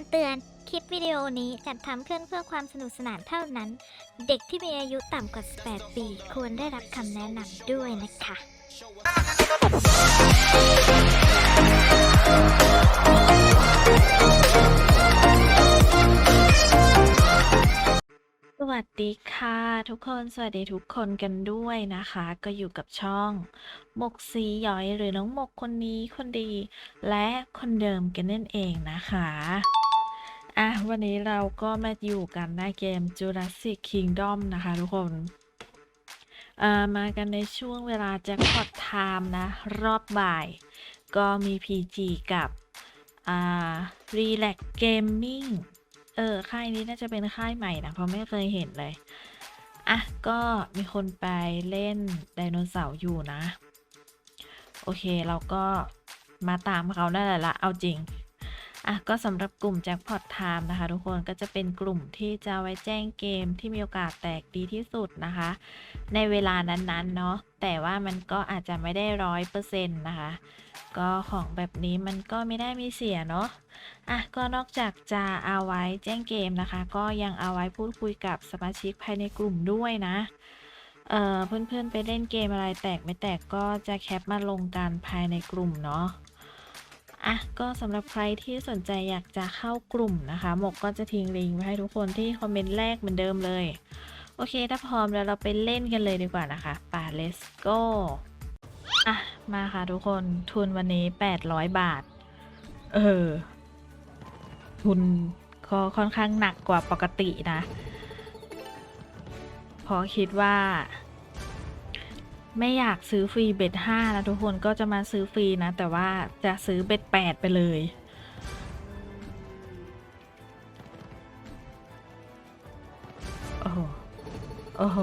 ำเตือน คลิปวิดีโอนี้จัดทำขึ้นเพื่อความสนุกสนานเท่านั้น เด็กที่มีอายุต่ำกว่า 18 ปี ควรได้รับคำแนะนำด้วยนะคะ สวัสดีค่ะ ทุกคนสวัสดีทุกคนกันด้วยนะคะ ก็อยู่กับช่องหมกสีหย้อยหรือน้องหมกคนนี้คนดี และคนเดิมกันนั่นเองนะคะ อะ วันนี้เราก็มาอยู่กันในเกม Jurassic Kingdom นะคะทุกคนมากันในช่วงเวลาแจ็คพอตไทม์นะ รอบบ่าย ก็มี PG กับ อ่า Relax Gaming เออ ค่ายนี้น่าจะเป็นค่ายใหม่นะ เพราะไม่เคยเห็นเลย อะ ก็มีคนไปเล่นไดโนเสาร์อยู่นะ โอเค เราก็มาตามเขาได้แหละละเอาจริง อะก็สำหรับกลุ่มแจ็คพอตไทม์นะคะ ทุกคนก็จะเป็นกลุ่มที่จะไว้แจ้งเกมที่มีโอกาสแตกดีที่สุดนะคะ ในเวลานั้นๆเนาะแต่ว่ามันก็อาจจะไม่ได้ร้อยเปอร์เซ็นต์นะคะก็ของแบบนี้มันก็ไม่ได้มีเสียเนาะ อะก็นอกจากจะเอาไว้แจ้งเกมนะคะ ก็ยังเอาไว้พูดคุยกับสมาชิกภายในกลุ่มด้วยนะ เอ่อเพื่อนๆไปเล่นเกมอะไรแตกไม่แตกก็จะแคปมาลงกันภายในกลุ่มเนาะ อะก็สำหรับใครที่สนใจอยากจะเข้ากลุ่มนะคะ หมกก็จะทิ้งลิงก์ไว้ให้ทุกคนที่คอมเมนต์แรกเหมือนเดิมเลย โอเค ถ้าพร้อมแล้วเราไปเล่นกันเลยดีกว่านะคะป่า let's go อะ มาค่ะทุกคนทุนวันนี้ 800 บาท เออ ทุนก็ค่อนข้างหนักกว่าปกตินะเพราะคิดว่า ไม่อยากซื้อฟรีเบ็ดห้านะทุกคนก็จะมาซื้อฟรีนะ แต่ว่าจะซื้อเบ็ดแปดไปเลยโอ้โหโอ้โห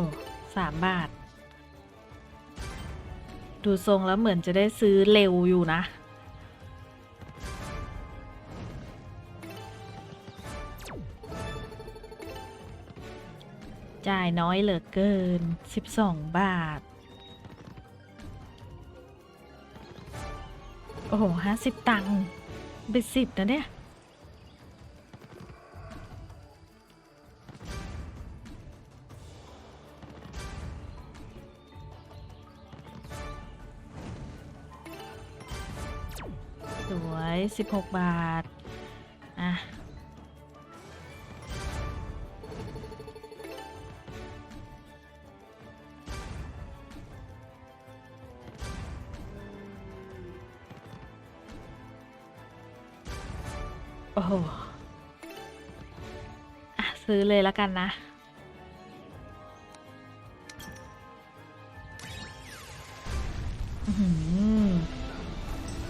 สามบาท ดูทรงแล้วเหมือนจะได้ซื้อเร็วอยู่นะ จ่ายน้อยเหลือเกิน 12 บาท โอ้โหฮะสิบตังค์ไปสิบนะเนี่ย สวยสิบหกบาท โอ้โหอะซื้อเลยแล้วกันนะ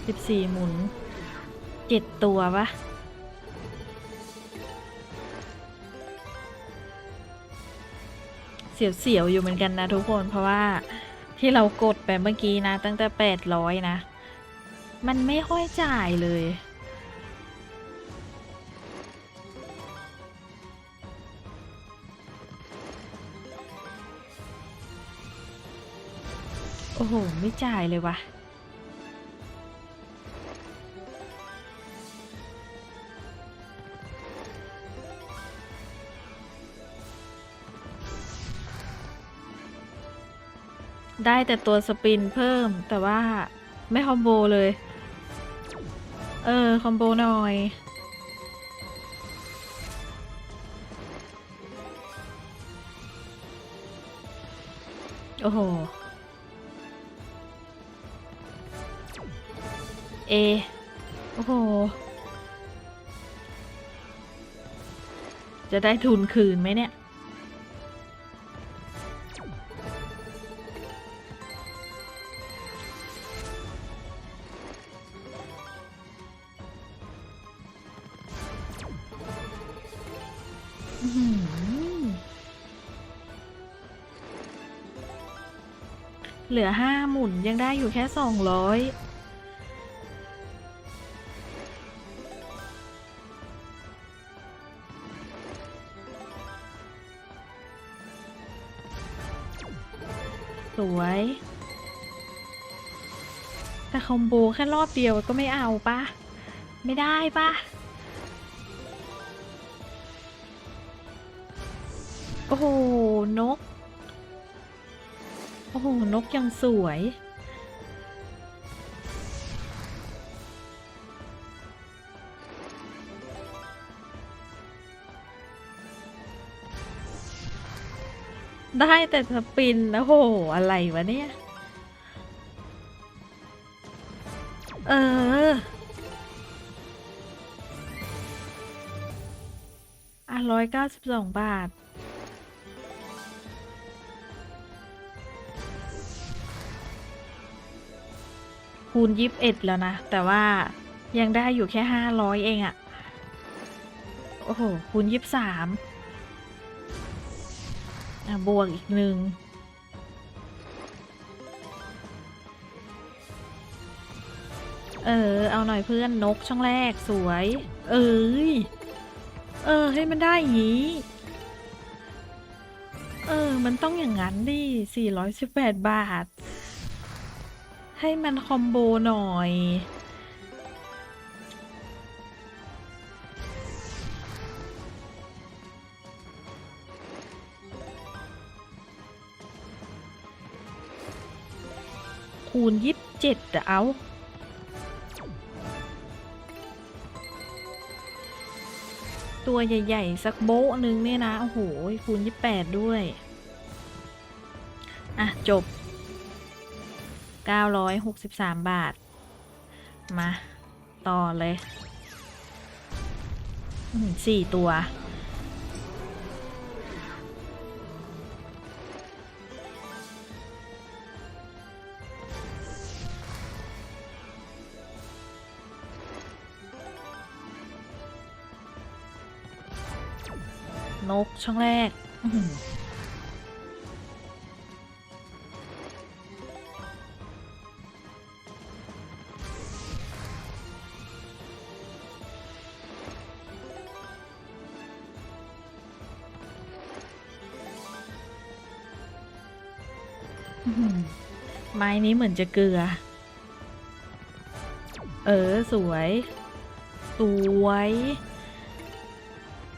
สิบสี่หมุน เจ็ดตัวปะเสียวๆ อยู่เหมือนกันนะทุกคนเพราะว่าที่เรากดไปเมื่อกี้นะ ตั้งแต่แปดร้อยนะ มันไม่ค่อยจ่ายเลย อ้โห ไม่จ่ายเลยวะได้แต่ตัวสปินเพิ่มแต่ว่าไม่คอมโบเลย เออ คอมโบหน่อย โอ้โห เอโอ้โห จะได้ทุนคืนไหมเนี่ย เหลือห้าหมุนยังได้อยู่แค่สองร้อย วย แต่คอมโบแค่รอบเดียวก็ไม่เอาปะไม่ได้ปะโอ้โห นก โอ้โห นกยังสวย ได้แต่สปินนะโหอะไรวะเนี่ย เออ อะร้อยเก้าสิบสองบาท คูณยิบเอ็ดแล้วนะ แต่ว่ายังได้อยู่แค่ห้าร้อยเองอะโอ้โห คูณยิบสาม อะบวกอีกหนึ่งเออ เอาหน่อยเพื่อนนกช่องแรกสวย เอ้ย เออ ให้มันได้อย่างนี้ เออ มันต้องอย่างนั้นดิ 418 บาท ให้มันคอมโบหน่อย คูณยี่สิบเจ็ดอะเอา ตัวใหญ่ๆ สักโบ๊ะหนึ่งเนี่ยนะ โอ้โห คูณยี่แปดด้วย อะ จบ 963 บาท มา ต่อเลยสี่ตัว นกช่องแรกไม้นี้เหมือนจะเกลือ เออ สวย สวย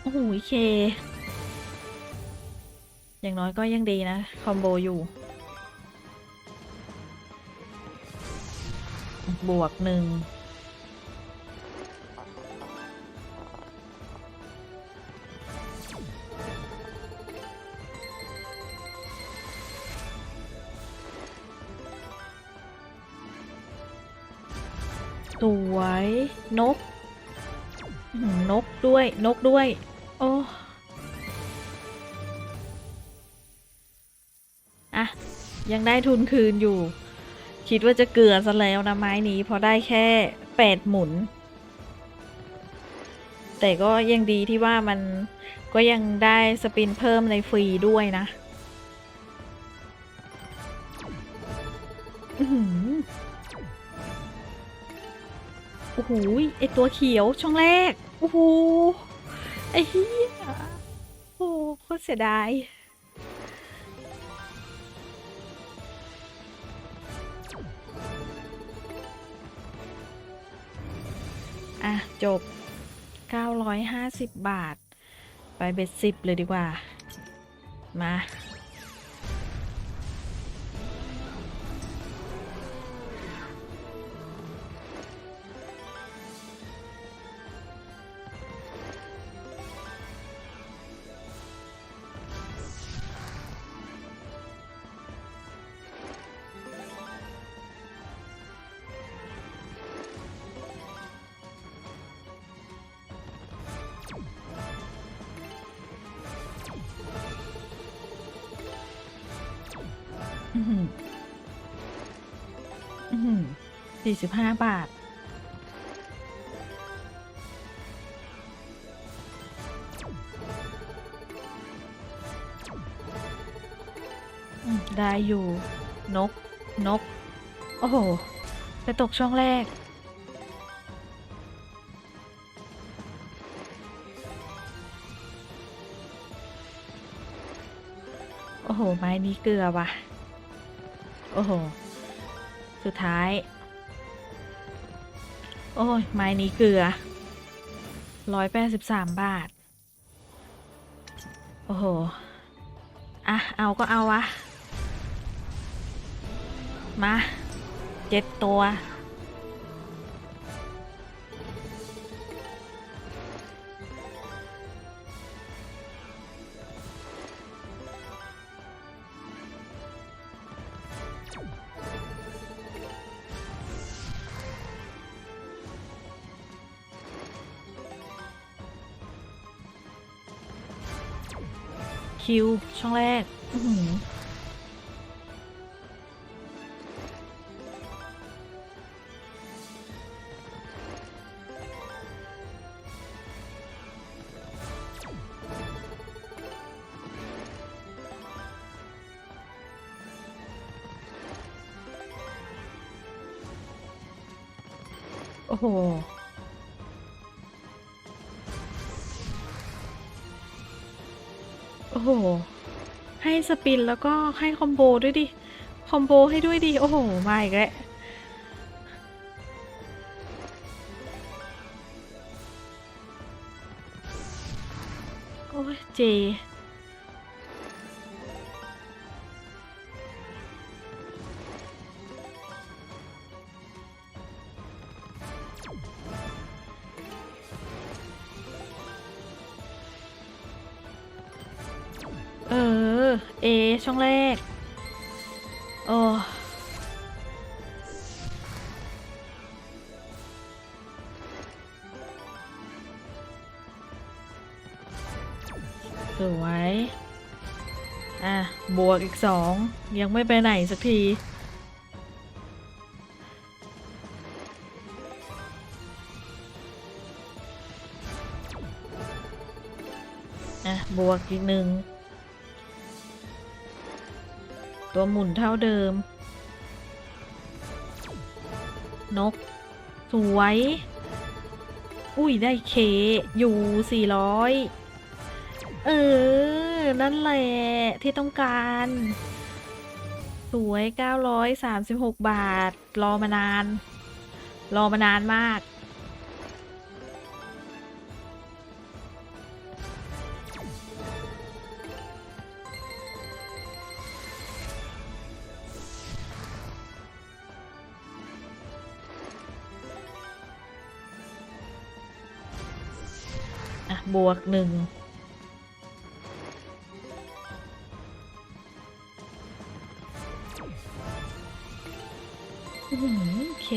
โอ้โหเค อย่างน้อยก็ยังดีนะ คอมโบอยู่ บวกหนึ่งสวย นก นกด้วย นกด้วย โอ้ ยังได้ทุนคืนอยู่ คิดว่าจะเกลือซะแล้วนะไม้นี้เพราะได้แค่แปดหมุน แต่ก็ยังดีที่ว่ามันก็ยังได้สปินเพิ่มในฟรีด้วยนะโอ้โหไอตัวเขียวช่องแรก โอ้โหไอเฮียโอ้โหโคตรเสียดาย จบ 950 บาท ไปเบ็ดสิบเลยดีกว่า มา สี่สิบห้าบาท ได้อยู่ นก นก โอ้โห ไปตกช่องแรก โอ้โห ไม้นี้เกลือว่ะ โอ้โห สุดท้าย โอ้ย ไม้นี้เกลือร้อยแปดสิบสามบาท โอ้โห อะ เอาก็เอาวะ มา เจ็ดตัว คิว ช่องแรก อื้อหือโอ้โห โอ้โห ให้สปินแล้วก็ให้คอมโบด้วยดิ คอมโบให้ด้วยดิ โอ้โห มาอีกแล้วโอ้ยเจ ช่องแรก โอ้สวย อะ บวกอีกสอง ยังไม่ไปไหนสักที อะ บวกอีกหนึ่ง ตัวหมุนเท่าเดิม นก สวย อุ้ยได้เคอยู่สี่ร้อยเออ นั่นแหละที่ต้องการ สวย 936 บาท รอมานาน รอมานานมาก บวกหนึ่งโอเค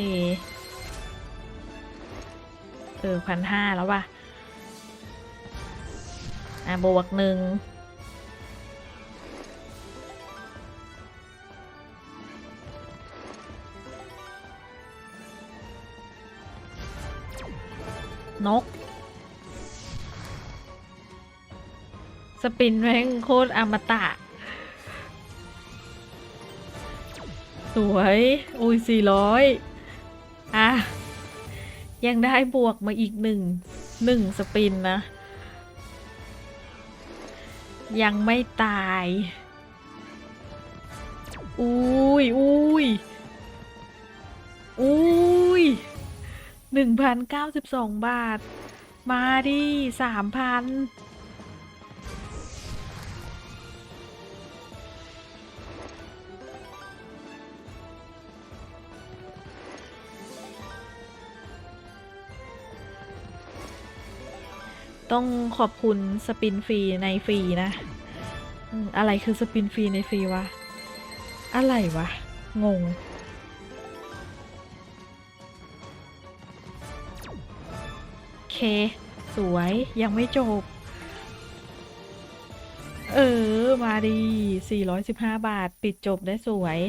เออพันห้าแล้วว่ะ อะ บวกหนึ่งนก สปินแม่งโคตรอมตะ สวย อุ้ยสี่ร้อยอะ ยังได้บวกมาอีกหนึ่งหนึ่งสปินนะ ยังไม่ตาย อุ้ยอุ้ยอุ้ยหนึ่งพันเก้าสิบสองบาท มาดิสามพัน ต้องขอบคุณสปินฟรีในฟรีนะ อะไรคือสปินฟรีในฟรีวะ อะไรวะ งง เค สวยยังไม่จบ เออ มาดี 415 บาท ปิดจบได้สวย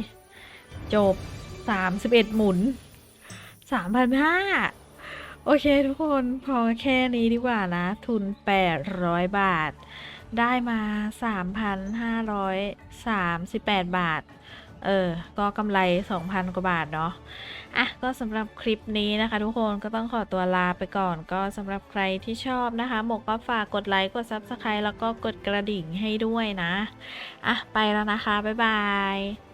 จบ 31 หมุน 3,500 โอเคทุกคนพอแค่นี้ดีกว่านะ ทุน 800 บาท ได้มา 3,538 บาท เออ ก็กำไร 2,000 กว่าบาทเนาะอะก็สำหรับคลิปนี้นะคะ ทุกคนก็ต้องขอตัวลาไปก่อน ก็สำหรับใครที่ชอบนะคะ หมกก็ฝากกดไลค์ กด Subscribe แล้วก็กดกระดิ่งให้ด้วยนะ อะ ไปแล้วนะคะ บ๊ายบาย